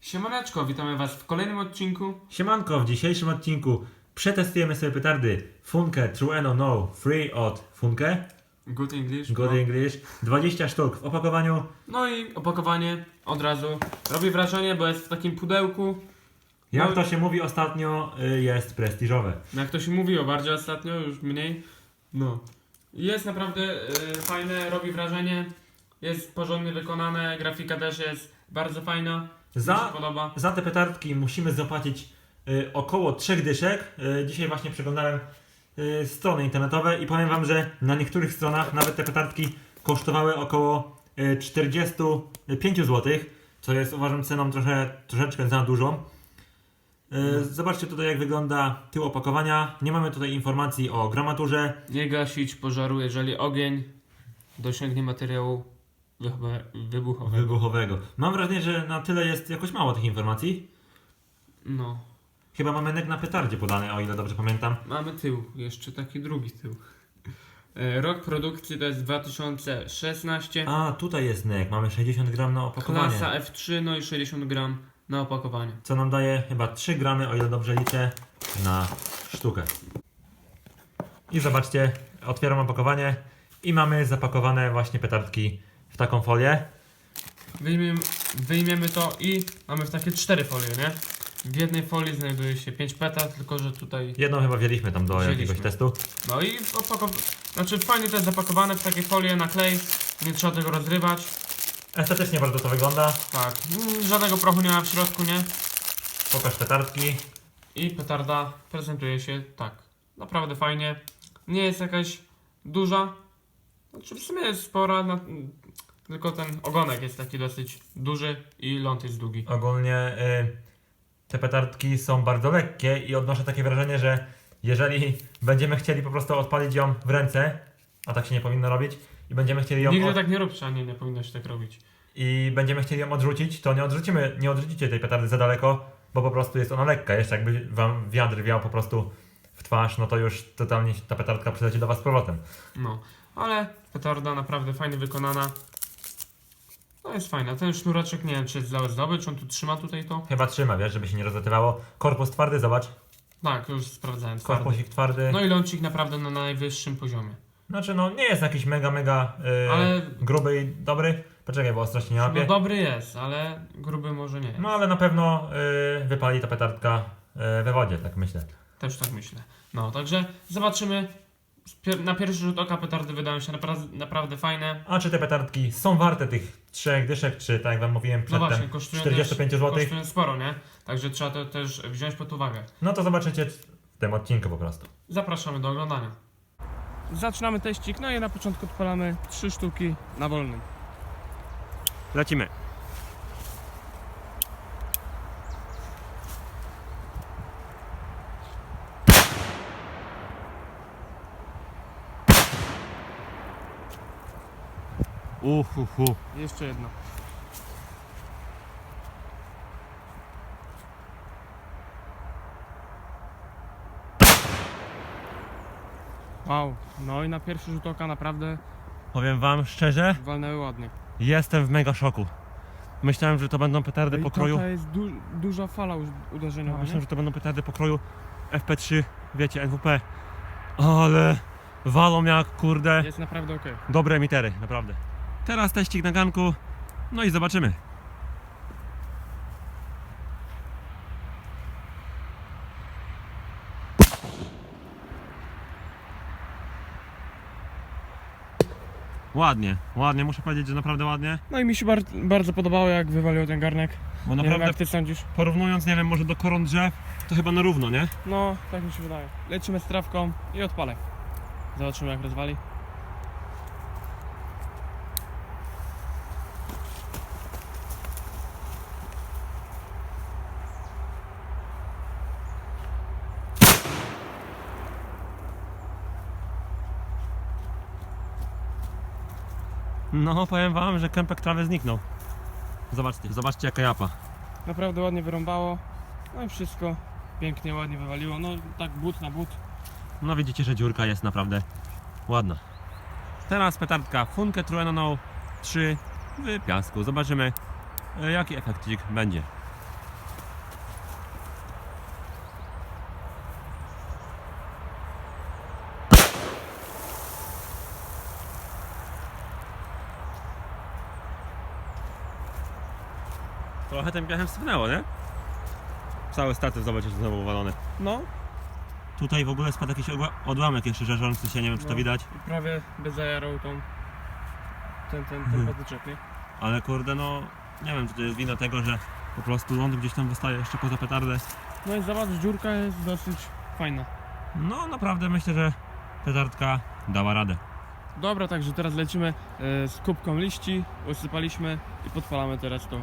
Siemaneczko, witamy was w kolejnym odcinku. Siemanko, w dzisiejszym odcinku przetestujemy sobie petardy Funke True No No Free od Funke, Good English. Good no. English, 20 sztuk w opakowaniu. no i opakowanie od razu robi wrażenie, bo jest w takim pudełku. Jak No- to się mówi ostatnio, y, jest prestiżowe. Jak to się mówiło, bardziej ostatnio, już mniej. No. Jest naprawdę y, fajne, robi wrażenie. Jest porządnie wykonane, grafika też jest bardzo fajna. Za, za te petardki musimy zapłacić y, około 3 dyszek. Y, dzisiaj właśnie przeglądałem y, strony internetowe i powiem wam, że na niektórych stronach nawet te petardki kosztowały około y, 45 zł, co jest uważam ceną trochę, troszeczkę za dużą. Y, Zobaczcie tutaj jak wygląda tył opakowania. Nie mamy tutaj informacji o gramaturze. Nie gasić pożaru, jeżeli ogień dosięgnie materiału wybuchowego. wybuchowego. Mam wrażenie, że na tyle jest jakoś mało tych informacji. No. Chyba mamy nek na petardzie podane, o ile dobrze pamiętam. Mamy tył, jeszcze taki drugi tył. E, Rok produkcji to jest 2016. A, tutaj jest nek, mamy 60 gram na opakowanie. Klasa F3, no i 60 gram na opakowanie. Co nam daje chyba 3 gramy, o ile dobrze liczę, na sztukę. I zobaczcie, otwieram opakowanie i mamy zapakowane właśnie petardki w taką folię. Wyjmiemy, wyjmiemy to i mamy w takie cztery folie, nie? W jednej folii znajduje się 5 petard, tylko że tutaj. Jedną chyba wzięliśmy tam do Wzięliśmy. jakiegoś testu. No i opakowane. Znaczy fajnie to jest zapakowane w takie folie na klej. Nie trzeba tego rozrywać. Estetycznie bardzo to wygląda. Tak. Mm, Żadnego prochu nie ma w środku, nie? Pokaż petardki. I petarda prezentuje się tak. Naprawdę fajnie. Nie jest jakaś duża. Znaczy w sumie jest spora, na, tylko ten ogonek jest taki dosyć duży i ląd jest długi. Ogólnie y, te petardki są bardzo lekkie i odnoszę takie wrażenie, że jeżeli będziemy chcieli po prostu odpalić ją w ręce, a tak się nie powinno robić, i będziemy chcieli ją Nigdy od... tak nie rób, a nie, nie powinno się tak robić. i będziemy chcieli ją odrzucić, to nie odrzucimy, nie odrzucicie tej petardy za daleko, bo po prostu jest ona lekka. Jeszcze jakby wam wiatr wiał po prostu w twarz, no to już totalnie ta petardka przyleci do was z powrotem. No, ale petarda naprawdę fajnie wykonana. No jest fajna. Ten sznureczek nie wiem czy jest dla ozdoby, czy on tu trzyma tutaj to. Chyba trzyma, wiesz, żeby się nie rozlatywało. Korpus twardy, zobacz. Tak, już sprawdzałem. Twardy. Korpusik twardy. No i lącik naprawdę na najwyższym poziomie. Znaczy, no nie jest jakiś mega, mega yy, Ale- gruby i dobry. Poczekaj, bo ostrości nie No łapie. dobry jest, ale gruby może nie jest. No ale na pewno y, wypali ta petardka y, we wodzie, tak myślę. Też tak myślę. No, także zobaczymy. Na pierwszy rzut oka petardy wydają się napra- naprawdę fajne. A czy te petardki są warte tych trzech dyszek, czy tak jak wam mówiłem No przedtem, właśnie, kosztują 45 też, zł? kosztują sporo, nie? Także trzeba to też wziąć pod uwagę. No to zobaczycie w tym odcinku po prostu. Zapraszamy do oglądania. Zaczynamy teścik, no i na początku odpalamy trzy sztuki na wolnym. Lecimy. Uhuhu. Jeszcze jedno. Wow, no i na pierwszy rzut oka naprawdę Powiem wam szczerze, walnęły ładnie. jestem w mega szoku. Myślałem, że to będą petardy pokroju. taka jest du duża fala u- uderzeniowa, Myślałem, nie? że to będą petardy pokroju FP3, wiecie, NWP. Ale walą jak kurde. Jest naprawdę ok. Dobre emitery, naprawdę. Teraz teścik na ganku. No i zobaczymy. Ładnie, ładnie, muszę powiedzieć, że naprawdę ładnie. No i mi się bar bardzo podobało jak wywalił ten garnek. Bo Nie wiem naprawdę jak ty sądzisz? porównując, nie wiem, może do koron drzew, to chyba na równo, nie? No, tak mi się wydaje. Lecimy z trawką i odpalę. Zobaczymy jak rozwali. No, powiem wam, że kępek trawy zniknął. Zobaczcie, zobaczcie jaka japa. Naprawdę ładnie wyrąbało. No i wszystko pięknie, ładnie wywaliło. No tak but na but. No widzicie, że dziurka jest naprawdę ładna. Teraz petardka Funke Trueno 3 w piasku. Zobaczymy e, jaki efekcik będzie. Trochę tym piachem sypnęło, nie? Cały statyw, zobaczcie, znowu uwalony. No, Tutaj w ogóle spadł jakiś odłamek jeszcze żarzący się, nie wiem czy to No. widać. prawie by zajarał tą... Ten, ten, Mhm. ten patyczek, nie? Ale kurde, no nie wiem czy to jest wina tego, że po prostu ląd gdzieś tam wystaje jeszcze poza petardę. No i zobacz, dziurka jest dosyć fajna. No naprawdę myślę, że petardka dała radę. Dobra, także teraz lecimy e, z kubką liści, usypaliśmy i podpalamy teraz to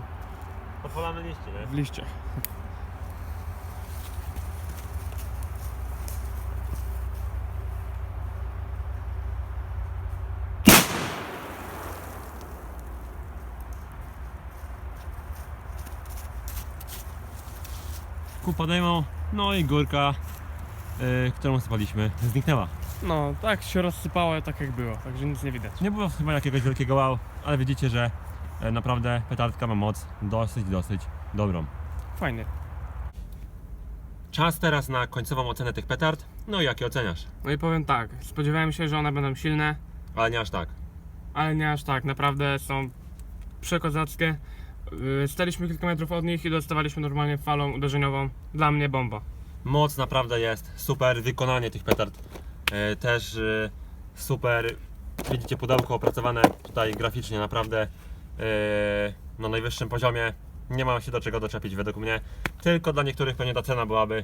Podpalamy liście, nie? w liściach. Ku podejmą, no i górka, yy, którą sypaliśmy, zniknęła. No, tak się rozsypało tak jak było, także nic nie widać. Nie było chyba jakiegoś wielkiego wow, ale widzicie, że naprawdę petardka ma moc dosyć, dosyć dobrą. Fajnie. Czas teraz na końcową ocenę tych petard. No i jakie oceniasz? No i powiem tak, spodziewałem się, że one będą silne, Ale nie aż tak. ale nie aż tak, naprawdę są przekozackie. Yy, Staliśmy kilka metrów od nich i dostawaliśmy normalnie falą uderzeniową. Dla mnie bomba. Moc naprawdę jest super, wykonanie tych petard e, też e, super. Widzicie pudełko opracowane tutaj graficznie naprawdę e, na najwyższym poziomie. Nie ma się do czego doczepić według mnie. Tylko dla niektórych pewnie ta cena byłaby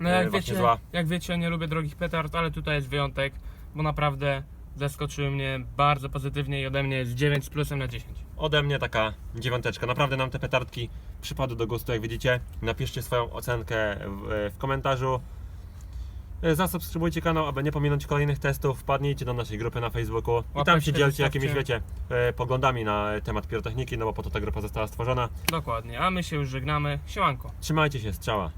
No jak właśnie wiecie, zła. jak wiecie, nie lubię drogich petard, ale tutaj jest wyjątek, bo naprawdę zaskoczyły mnie bardzo pozytywnie i ode mnie jest 9 z plusem na 10. ode mnie taka dziewiąteczka. Naprawdę nam te petardki przypadły do gustu, jak widzicie. Napiszcie swoją ocenkę w, w komentarzu. E, Zasubskrybujcie kanał, aby nie pominąć kolejnych testów. Wpadnijcie do naszej grupy na Facebooku i tam Łapeczkę się dzielcie zostawcie. jakimiś, wiecie, e, poglądami na temat pirotechniki, no bo po to ta grupa została stworzona. Dokładnie, a my się już żegnamy. Siemanko. Trzymajcie się, strzała.